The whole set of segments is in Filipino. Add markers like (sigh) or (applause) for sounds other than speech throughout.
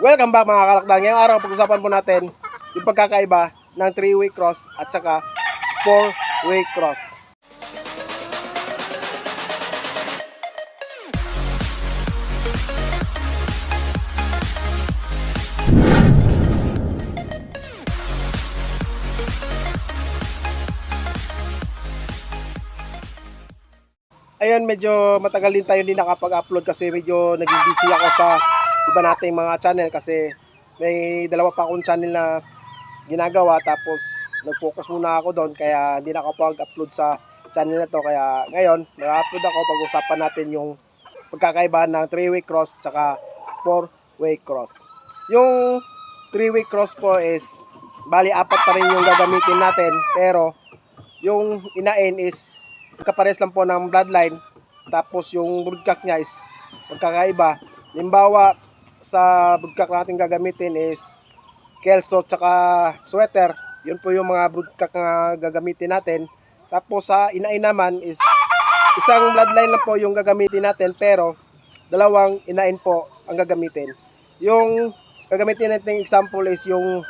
Welcome back mga kalakdan. Ngayong araw pag-usapan po natin yung pagkakaiba ng 3-way cross at saka 4-way cross. Ayun, medyo matagal din tayo hindi nakapag-upload kasi medyo naging ako sa iba nating mga channel kasi may dalawa pa akong channel na ginagawa tapos nag-focus muna ako doon kaya hindi nakapag-upload sa channel na to kaya ngayon mag-upload ako pag-usapan natin yung pagkakaiba ng 3-way cross saka 4-way cross. Yung 3-way cross po is bali apat pa rin yung gagamitin natin pero yung inain is kapares lang po ng bloodline tapos yung broodcock niya is magkakaiba. Limbawa sa broodcock natin gagamitin is kelso tsaka sweater. Yun po yung mga broodcock na gagamitin natin. Tapos sa inain naman is isang bloodline lang po yung gagamitin natin pero dalawang inain po ang gagamitin. Yung gagamitin natin example is yung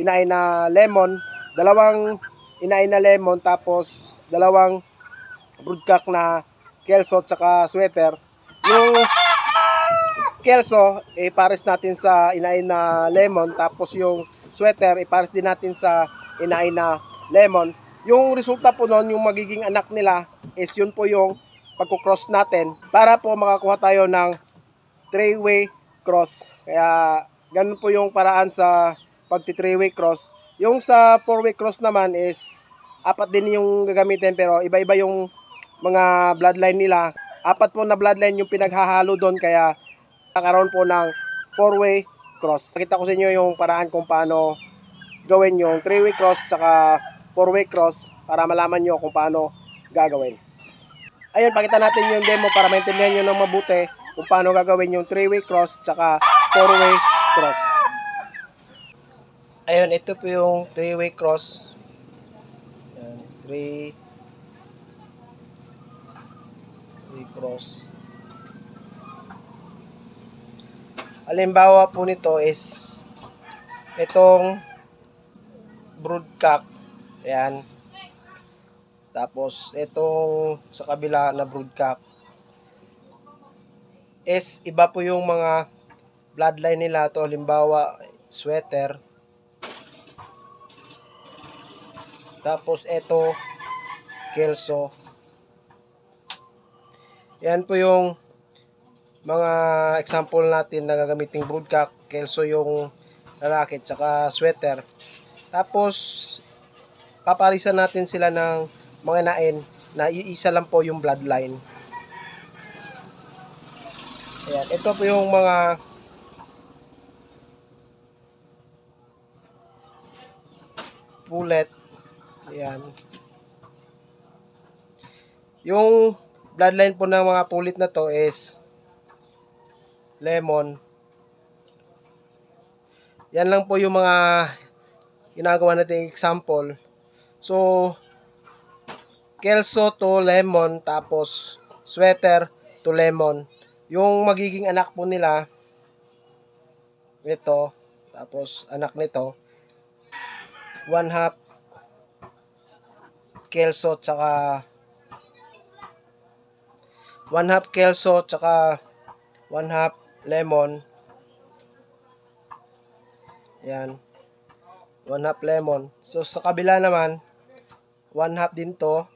inain na lemon, dalawang inain na lemon tapos dalawang broodcock na kelso tsaka sweater. Yung kelso, eh, pares natin sa inain na lemon. Tapos yung sweater, eh, pares din natin sa inain na lemon. Yung resulta po nun, yung magiging anak nila, is yun po yung pagkukross natin para po makakuha tayo ng three-way cross. Kaya ganun po yung paraan sa pagti three-way cross. Yung sa four-way cross naman is apat din yung gagamitin pero iba-iba yung mga bloodline nila. Apat po na bloodline yung pinaghahalo doon kaya nakaroon po ng four-way cross. Nakita ko sa inyo yung paraan kung paano gawin yung three-way cross tsaka four-way cross para malaman nyo kung paano gagawin. Ayun, pakita natin yung demo para maintindihan nyo ng mabuti kung paano gagawin yung three-way cross tsaka four-way cross. Ayun, ito po yung three-way cross. Ayan, three three cross. Halimbawa po nito is itong broodcock. Ayan. Tapos itong sa kabila na broodcock is iba po yung mga bloodline nila to halimbawa sweater tapos ito kelso yan po yung mga example natin na gagamiting broodcock kelso yung lalaki tsaka sweater tapos paparisan natin sila ng mga nain na iisa lang po yung bloodline Ayan, ito po yung mga bullet. Ayan. Yung bloodline po ng mga pulit na to is lemon. Yan lang po yung mga ginagawa natin example. So, kelso to lemon, tapos sweater to lemon. Yung magiging anak po nila, ito, tapos anak nito, one half kelso tsaka one half kelso tsaka one half lemon. Yan. One half lemon. So, sa kabila naman, one half din to.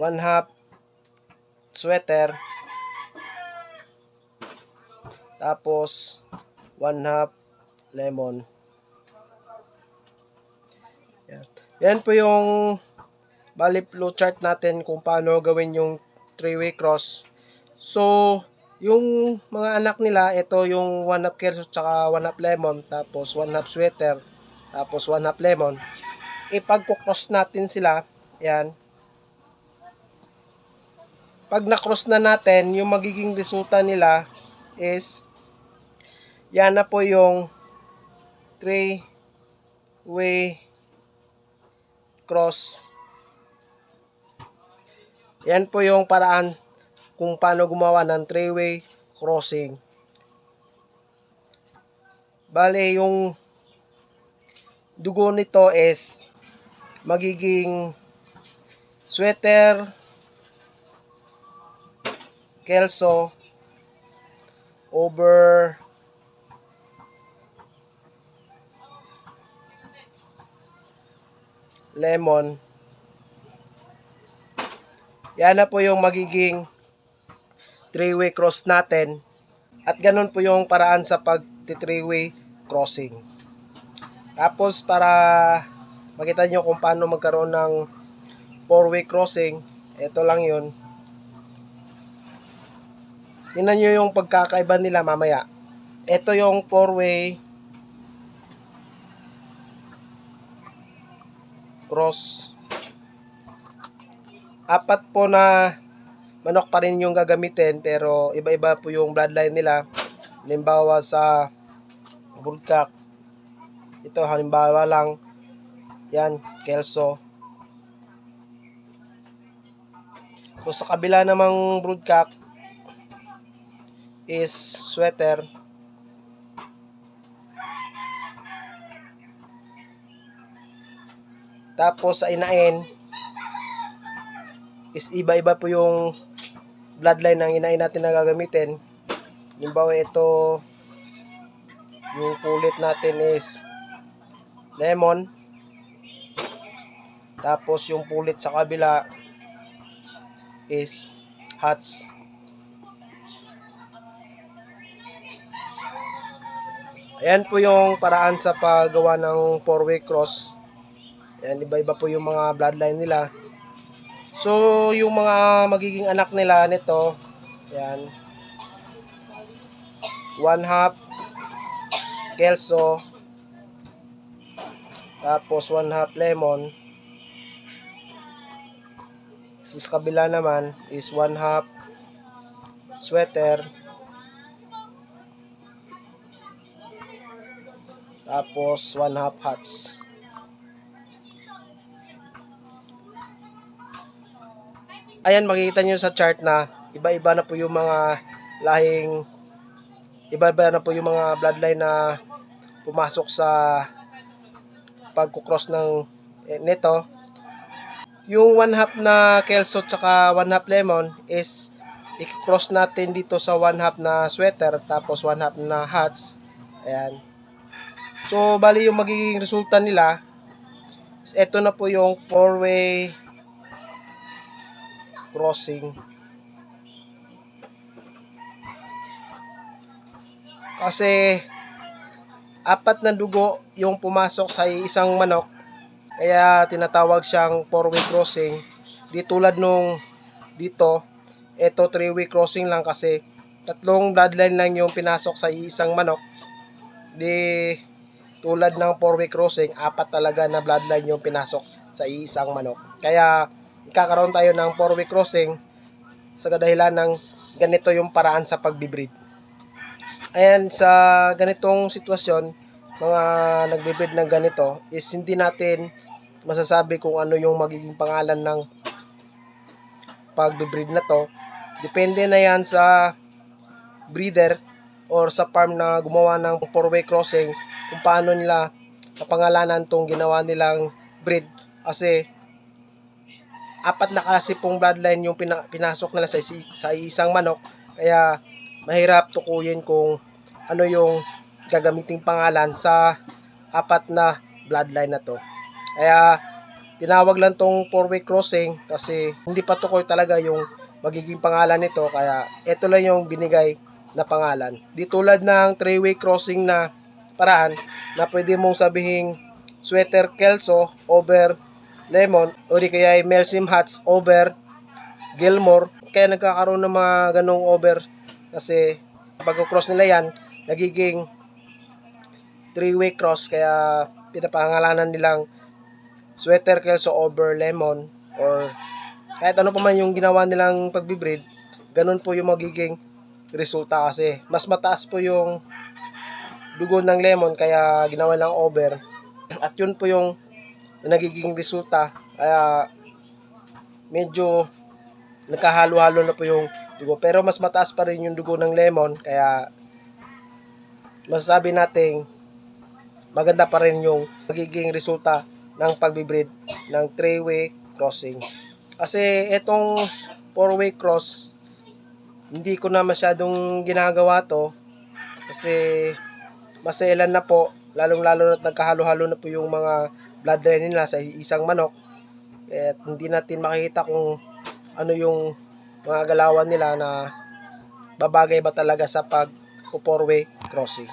One half sweater. Tapos, one half lemon. Yan. Yan po yung bali flow chart natin kung paano gawin yung three-way cross. So, yung mga anak nila, ito yung one half kerso tsaka one half lemon, tapos one half sweater, tapos one half lemon. Ipagkukross natin sila, yan. Pag na-cross na natin, yung magiging resulta nila is yan na po yung three-way cross. Yan po yung paraan kung paano gumawa ng three-way crossing. Bale, yung dugo nito is magiging sweater, kelso, over lemon. Yan na po yung magiging three-way cross natin. At ganun po yung paraan sa pag three-way crossing. Tapos para makita nyo kung paano magkaroon ng four-way crossing, ito lang yun. Tingnan nyo yung pagkakaiba nila mamaya. Ito yung four-way cross. Apat po na manok pa rin yung gagamitin pero iba-iba po yung bloodline nila. Halimbawa sa broodcock. Ito halimbawa lang yan, kelso. So sa kabila namang broodcock is sweater. Tapos sa inain is iba-iba po yung bloodline ng inain natin na gagamitin. Halimbawa ito yung pulit natin is lemon. Tapos yung pulit sa kabila is hats. Ayan po yung paraan sa paggawa ng four-way cross. Ayan, iba-iba po yung mga bloodline nila. So, yung mga magiging anak nila nito, ayan, one half kelso, tapos one half lemon, sa kabila naman is one half sweater, tapos one half hats. Ayan, makikita nyo sa chart na iba-iba na po yung mga lahing iba-iba na po yung mga bloodline na pumasok sa pagkukross ng eh, nito. Yung one half na kelso tsaka one half lemon is i-cross natin dito sa one half na sweater tapos one half na hats. Ayan. So, bali yung magiging resulta nila ito na po yung four-way crossing. Kasi apat na dugo yung pumasok sa isang manok. Kaya tinatawag siyang four-way crossing. Di tulad nung dito, ito three-way crossing lang kasi tatlong bloodline lang yung pinasok sa isang manok. Di tulad ng four-way crossing, apat talaga na bloodline yung pinasok sa isang manok. Kaya kakaroon tayo ng four-way crossing sa kadahilan ng ganito yung paraan sa pagbibreed. Ayan, sa ganitong sitwasyon, mga nagbibreed ng ganito, is hindi natin masasabi kung ano yung magiging pangalan ng pagbibreed na to. Depende na yan sa breeder or sa farm na gumawa ng four-way crossing kung paano nila kapangalanan tong ginawa nilang breed. Kasi apat na kasi pong bloodline yung pina, pinasok nila sa, sa isang manok. Kaya mahirap tukuyin kung ano yung gagamiting pangalan sa apat na bloodline na to. Kaya tinawag lang tong four-way crossing kasi hindi pa tukoy talaga yung magiging pangalan nito. Kaya ito lang yung binigay na pangalan. Di tulad ng three-way crossing na paraan na pwede mong sabihin sweater kelso over lemon o kaya ay Melsim Hats over Gilmore. Kaya nagkakaroon ng mga ganong over kasi pag cross nila yan, nagiging three-way cross kaya pinapangalanan nilang sweater kelso over lemon or kahit ano pa man yung ginawa nilang pagbibreed, ganun po yung magiging resulta kasi mas mataas po yung dugo ng lemon kaya ginawa lang over (clears throat) at yun po yung nagiging resulta kaya medyo nagkahalo-halo na po yung dugo pero mas mataas pa rin yung dugo ng lemon kaya masasabi nating maganda pa rin yung magiging resulta ng pagbibreed ng three-way crossing. Kasi itong four-way cross, hindi ko na masyadong ginagawa to kasi maselan na po, lalong-lalo na nagkahalo-halo na po yung mga bloodline nila sa isang manok. At hindi natin makikita kung ano yung mga galawan nila na babagay ba talaga sa pag four-way crossing.